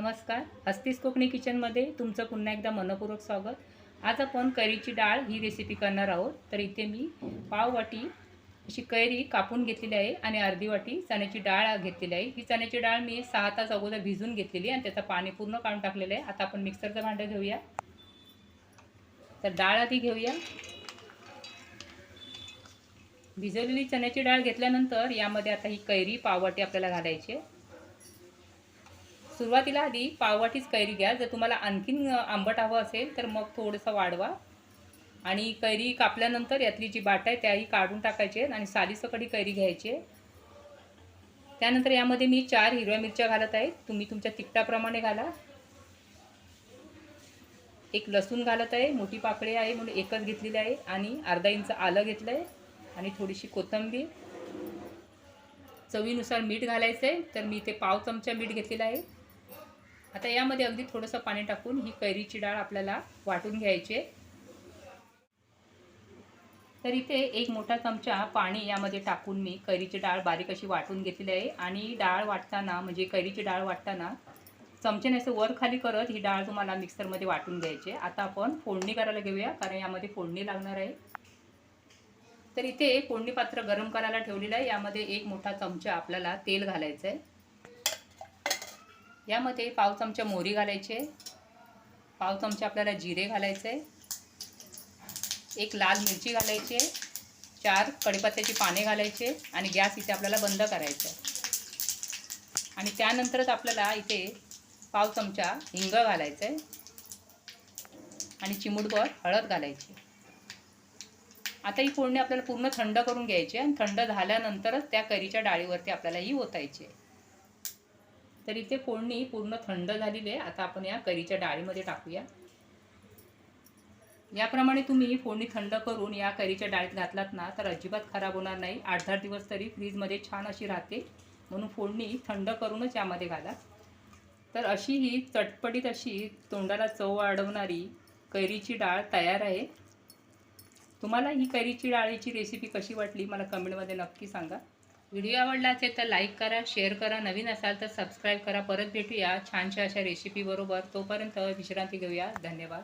नमस्कार. हस्तीस कोकणी किचनमध्ये तुमचं पुन्हा एकदा मनपूर्वक स्वागत. आज आपण कैरीची डाळ ही रेसिपी करणार आहोत. तर इथे मी पाव वाटी अशी कैरी कापून घेतलेली आहे आणि अर्धी वाटी चण्याची डाळ घेतलेली आहे. ही चण्याची डाळ मी सहा तास अगोदर भिजून घेतलेली आहे आणि त्याचं पाणी पूर्ण काढून टाकलेलं आहे. आता आपण मिक्सरचं भांडं घेऊया. तर डाळ आधी घेऊया. भिजवलेली चण्याची डाळ घेतल्यानंतर यामध्ये आता ही कैरी पाववाटी आपल्याला घालायची आहे. सुरुवातीला आधी पाववाटीच कैरी घ्या. जर तुम्हाला आणखीन आंबट हवं असेल तर मग थोडंसं वाढवा. आणि कैरी कापल्यानंतर यातली जी बाट आहे त्याही काढून टाकायचे आणि सालीसकडी कैरी घ्यायची त्यानंतर यामध्ये मी चार हिरव्या मिरच्या घालत आहे. तुम्ही तुमच्या तिखटाप्रमाणे घाला. एक लसूण घालत आहे. मोठी पाकळी आहे. म्हणून एकच घेतलेली आहे. आणि अर्धा इंच आलं घेतलं आहे आणि थोडीशी कोथिंबीर. चवीनुसार मीठ घालायचं आहे तर मी इथे पाव चमचा मीठ घेतलेला आहे. आता यामध्ये अगदी थोडंसं पाणी टाकून ही कैरीची डाळ आपल्याला वाटून घ्यायची आहे. तर इथे एक मोठा चमचा पाणी यामध्ये टाकून मी कैरीची डाळ बारीक अशी वाटून घेतलेली आहे. आणि डाळ वाटताना म्हणजे कैरीची डाळ वाटताना चमच्याने असं वर खाली करत ही डाळ तुम्हाला मिक्सरमध्ये वाटून घ्यायची आता आपण फोडणी करायला घेऊया कारण यामध्ये फोडणी लागणार आहे. तर इथे फोडणी पात्र गरम करायला ठेवलेलं आहे. यामध्ये एक मोठा चमचा आपल्याला तेल घालायचं आहे. यामध्ये पाव चमचा मोहरी घालायची. आहे पाव चमचा आपल्याला जिरे घालायचे. आहे एक लाल मिरची घालायची. आहे चार कढीपत्त्याची पाने घालायचे आणि गॅस इथे आपल्याला बंद करायचा आहे. आणि त्यानंतरच आपल्याला इथे पाव चमचा हिंग घालायचं आहे. आणि चिमूटभर हळद घालायची आता ही फोडणी आपल्याला पूर्ण थंड करून घ्यायची आणि थंड झाल्यानंतरच त्या करीच्या डाळीवरती आपल्याला ही ओतायची आहे. तर इथे फोडणी पूर्ण थंड झालेली आहे. आता आपण या करीच्या डाळीमध्ये टाकूया. याप्रमाणे तुम्ही फोडणी थंड करून या करीच्या डाळीत घातलात ना तर अजिबात खराब होणार नाही. आठ दहा दिवस तरी फ्रीजमध्ये छान अशी राहते. म्हणून फोडणी थंड करूनच यामध्ये घाला. तर अशी ही चटपटीत अशी तोंडाला चव वाढवणारी कैरीची डाळ तयार आहे. तुम्हाला ही कैरीची डाळीची रेसिपी कशी वाटली मला कमेंटमध्ये नक्की सांगा. व्हिडिओ आवडला असेल तर लाईक करा शेअर करा. नवीन असाल तर सबस्क्राईब करा. परत भेटूया छानशा अशा रेसिपीबरोबर तोपर्यंत विश्रांती घेऊया. धन्यवाद.